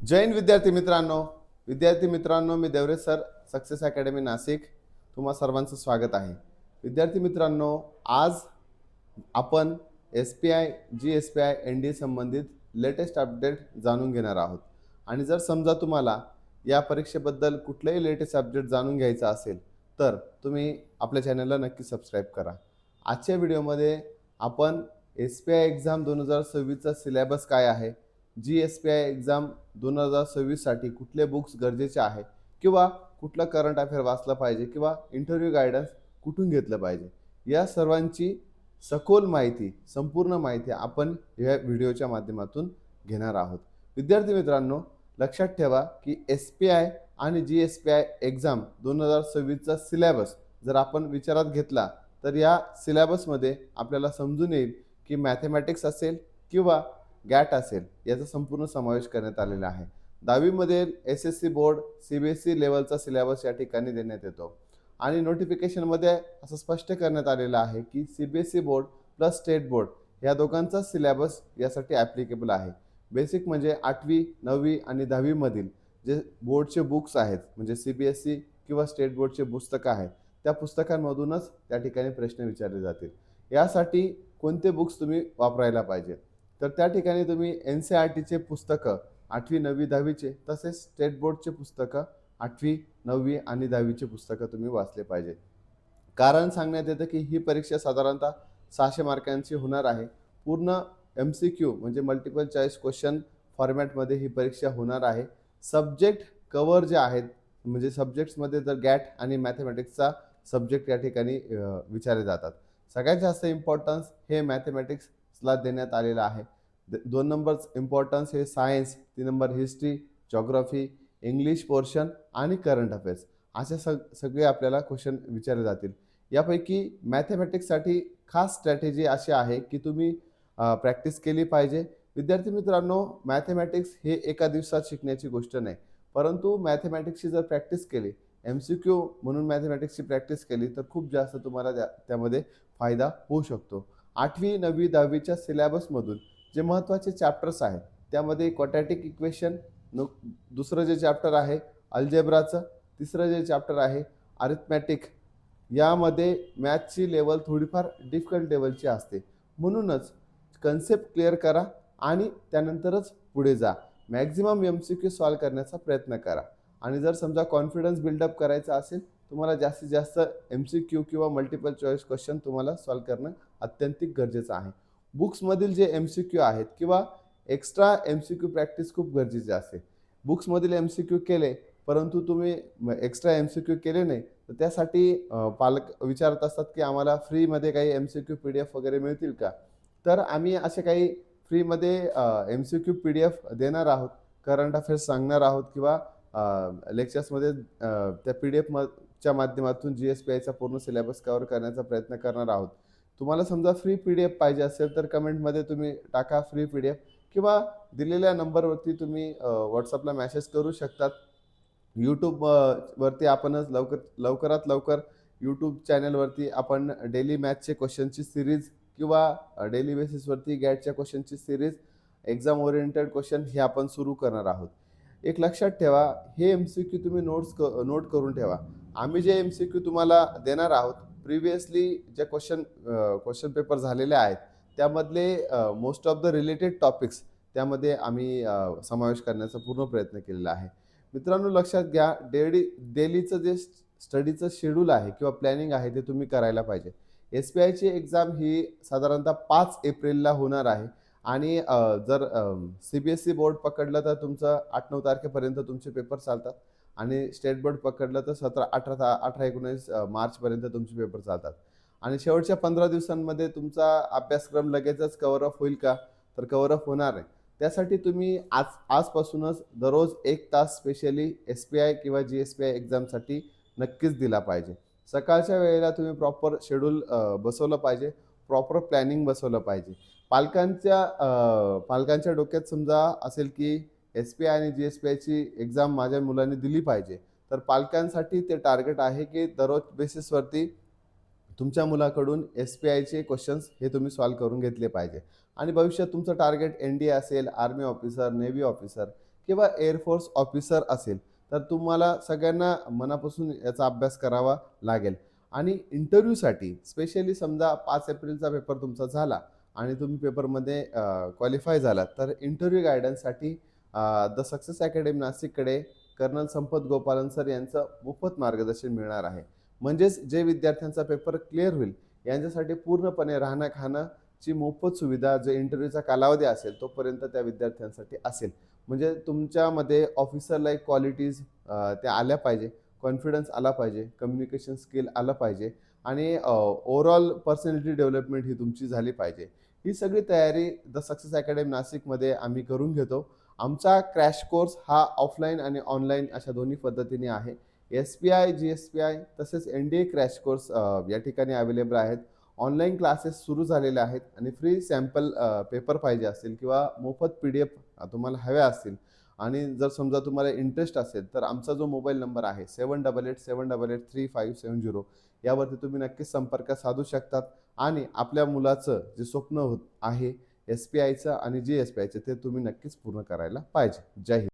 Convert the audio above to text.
जैन विद्यार्थी मित्रांनो. विद्यार्थी मित्रांनो मी Deore sir success academy Nashik. तुम्हा सर्वांचं स्वागत आहे. विद्यार्थी मित्रांनो आज आपण S P I G S P I N D संबंधित लेटेस्ट अपडेट जाणून घेणार आहोत. आणि जर समजा तुम्हाला या परीक्षेबद्दल कुठलंही लेटेस्ट अपडेट जाणून घ्यायचं असेल तर तुम्ही आपल्या चॅनलला नक्की सबस्क्राईब करा. आजच्या व्हिडिओमध्ये आपण एस पी आय एक्झाम दोन हजार सव्वीसचा सिलेबस काय आहे G S P I exam दोन हजार सव्वीससाठी कुठले बुक्स गरजेचे आहे? किंवा कुठलं करंट अफेअर वाचलं पाहिजे? किंवा इंटरव्ह्यू गायडन्स कुठून घेतलं पाहिजे? या सर्वांची सखोल माहिती संपूर्ण माहिती आपण या व्हिडिओच्या माध्यमातून घेणार आहोत. विद्यार्थी मित्रांनो लक्षात ठेवा की एस पी आय आणि G S P I exam दोन हजार सव्वीसचा सिलॅबस जर आपण विचारात घेतला तर या सिलॅबसमध्ये आपल्याला समजून येईल की मॅथेमॅटिक्स असेल किंवा गॅट असेल याचा संपूर्ण समावेश करण्यात आलेला आहे. दहावीमध्ये S S C board C B S C लेवलचा सिलेबस या ठिकाणी देण्यात येतो. आणि नोटिफिकेशनमध्ये असं स्पष्ट करण्यात आलेलं आहे की C B S C board plus state board या दोघांचा सिलेबस यासाठी ॲप्लिकेबल आहे. बेसिक म्हणजे आठवी नववी आणि दहावीमधील जे बोर्डचे बुक्स आहेत म्हणजे सी बी एस सी किंवा स्टेट बोर्डचे पुस्तकं आहेत त्या पुस्तकांमधूनच त्या ठिकाणी प्रश्न विचारले जातील. यासाठी कोणते बुक्स तुम्ही वापरायला पाहिजेत? तर त्या ठिकाणी तुम्ही एन सी आर टीचे पुस्तकं आठवी नववी दहावीचे तसेच स्टेट बोर्डचे पुस्तकं आठवी नववी आणि दहावीचे पुस्तकं तुम्ही वाचले पाहिजे. कारण सांगण्यात येतं की ही परीक्षा साधारणतः सहाशे मार्कांची होणार आहे. पूर्ण एम सी क्यू म्हणजे मल्टिपल चॉईस क्वेश्चन फॉर्मॅटमध्ये ही परीक्षा होणार आहे. सब्जेक्ट कवर जे आहेत म्हणजे सब्जेक्ट्समध्ये जर गॅट आणि मॅथमॅटिक्सचा सब्जेक्ट या ठिकाणी विचारले जातात. सगळ्यात जास्त इम्पॉर्टन्स हे ला देण्यात आलेला आहे. द- दोन नंबर इम्पॉर्टन्स हे सायन्स तीन number history geography English portion आणि करंट अफेअर्स असे सग सगळे आपल्याला क्वेश्चन विचारले जातील. यापैकी मॅथमॅटिक्ससाठी खास स्ट्रॅटेजी अशी आहे की तुम्ही प्रॅक्टिस केली पाहिजे. विद्यार्थी मित्रांनो मॅथमॅटिक्स हे एका दिवसात शिकण्याची गोष्ट नाही. परंतु मॅथमॅटिक्सची जर प्रॅक्टिस केली एम सी क्यू म्हणून मॅथमॅटिक्सची प्रॅक्टिस केली तर खूप जास्त तुम्हाला त्या त्यामध्ये फायदा होऊ शकतो. आठवी नववी दहावीच्या सिलॅबसमधून जे महत्त्वाचे चॅप्टर्स आहेत त्यामध्ये क्वाटॅटिक इक्वेशन न दुसरं जे चॅप्टर आहे अल्जेब्राचं तिसरं जे चॅप्टर आहे अरिथमॅटिक यामध्ये मॅथची लेवल थोडीफार डिफिकल्ट लेवलची असते. म्हणूनच कन्सेप्ट क्लिअर करा आणि त्यानंतरच पुढे जा. Maximum M C Q solve करण्याचा प्रयत्न करा. आणि जर समजा कॉन्फिडन्स बिल्डअप करायचा असेल तुम्हाला जास्तीत जास्त एम सी क्यू किंवा मल्टिपल चॉईस क्वेश्चन तुम्हाला सॉल्व करणं अत्यंतिक गरजेचं आहे. बुक्समधील जे एम सी क्यू आहेत किंवा extra M C Q practice खूप गरजेची असते. बुक्समधील एम सी क्यू केले परंतु तुम्ही एक्स्ट्रा एम सी क्यू केले नाही तर त्यासाठी पालक विचारत असतात की आम्हाला फ्रीमध्ये काही M C Q P D F वगैरे मिळतील का? तर आम्ही असे काही फ्रीमध्ये M C Q P D F देणार आहोत करंट अफेअर्स सांगणार आहोत किंवा लेक्चर्समध्ये त्या पी डी एफच्या माध्यमातून जी एस पी आयचा पूर्ण सिलेबस कवर करण्याचा प्रयत्न करणार आहोत. तुम्हाला समजा फ्री पी डी एफ पाहिजे असेल तर कमेंटमध्ये तुम्ही टाका फ्री पी डी एफ किंवा दिलेल्या नंबरवरती तुम्ही व्हॉट्सअपला मेसेज करू शकतात. यूट्यूब वरती आपणच लवकर लवकरात लवकर यूट्यूब चॅनलवरती आपण डेली मॅथचे क्वेश्चनची सिरीज किंवा डेली बेसिसवरती गॅटच्या क्वेश्चनची सिरीज एक्झाम ओरिएंटेड क्वेश्चन हे आपण सुरू करणार आहोत. एक लक्षात ठेवा हे एम सी क्यू तुम्ही नोट्स क नोट करून ठेवा. आम्ही जे एम सी क्यू तुम्हाला देणार आहोत प्रिव्हियसली जे क्वेश्चन क्वेश्चन पेपर झालेले आहेत त्यामधले most of the related topics त्यामध्ये आम्ही समावेश करण्याचा पूर्ण प्रयत्न केलेला आहे. मित्रांनो लक्षात घ्या डेली डेलीचं जे स्टडीचं शेड्यूल आहे किंवा प्लॅनिंग आहे ते तुम्ही करायला पाहिजे. एस पी आयची एक्झाम ही साधारणतः पाच एप्रिलला होणार आहे आणि जर C B S E board पकडलं तर तुमचं आठ नऊ तारखेपर्यंत तुमचे पेपर चालतात. आणि स्टेट बोर्ड पकडलं तर सतरा अठरा ता अठरा एकोणीस मार्चपर्यंत तुमचे पेपर चालतात. आणि शेवटच्या पंधरा दिवसांमध्ये तुमचा अभ्यासक्रम लगेचच कवर अप होईल का? तर कवर अप होणार आहे. त्यासाठी तुम्ही आज आजपासूनच दररोज एक तास स्पेशली एस पी आय किंवा जी एस पी आय एक्झामसाठी नक्कीच दिला पाहिजे. सकाळच्या वेळेला तुम्ही प्रॉपर शेड्यूल बसवलं पाहिजे. प्रॉपर प्लॅनिंग बसवलं पाहिजे. पालकांच्या पालकांच्या डोक्यात समजा असेल की एस पी आय आणि जी एस पी आयची एक्झाम माझ्या मुलांनी दिली पाहिजे. तर पालकांसाठी ते टार्गेट आहे की दररोज बेसिसवरती तुमच्या मुलाकडून एस पी आयचे क्वेश्चन्स हे तुम्ही सॉल्व करून घेतले पाहिजे. आणि भविष्यात तुमचं टार्गेट एन डी ए असेल आर्मी ऑफिसर नेव्ही ऑफिसर किंवा एअरफोर्स ऑफिसर असेल तर तुम्हाला सगळ्यांना मनापासून याचा अभ्यास करावा लागेल. आणि इंटरव्ह्यूसाठी स्पेशली समजा पाच एप्रिलचा पेपर तुमचा झाला आणि तुम्ही पेपरमध्ये क्वालिफाय झालात तर इंटरव्ह्यू गायडन्ससाठी द सक्सेस अकॅडमी नाशिककडे कर्नल संपत गोपालन सर यांचं मोफत मार्गदर्शन मिळणार आहे. म्हणजेच जे विद्यार्थ्यांचा पेपर क्लिअर होईल यांच्यासाठी पूर्णपणे राहणं खाण्याची मोफत सुविधा जो इंटरव्ह्यूचा कालावधी असेल तोपर्यंत त्या विद्यार्थ्यांसाठी असेल. म्हणजे तुमच्यामध्ये ऑफिसर लाईक क्वालिटीज त्या आल्या पाहिजे कॉन्फिडन्स आला पाहिजे कम्युनिकेशन स्किल आलं पाहिजे आणि ओव्हरऑल पर्सनॅलिटी डेव्हलपमेंट ही तुमची झाली पाहिजे. ही सगळी तयारी द सक्सेस अकॅडमी नाशिकमध्ये आम्ही करून घेतो. आमचा क्रॅश कोर्स हा ऑफलाईन आणि ऑनलाईन अशा दोन्ही पद्धतीने आहे. S P I G S P I तसेच N D A crash course या ठिकाणी अवेलेबल आहेत. ऑनलाईन क्लासेस सुरू झालेले आहेत आणि फ्री सॅम्पल पेपर पाहिजे असतील किंवा मोफत पी डी एफ तुम्हाला हव्या असतील. आणि जर समजा तुम्हाला इंटरेस्ट असेल तर आमचा जो मोबाईल नंबर आहे seven double eight seven double eight three five seven zero यावरती तुम्ही नक्कीच संपर्क साधू शकतात. आणि आपल्या मुलाचं जे स्वप्न होत आहे एस पी आयचं आणि जी एस पी आयचं ते तुम्ही नक्कीच पूर्ण करायला पाहिजे. जय हिंद.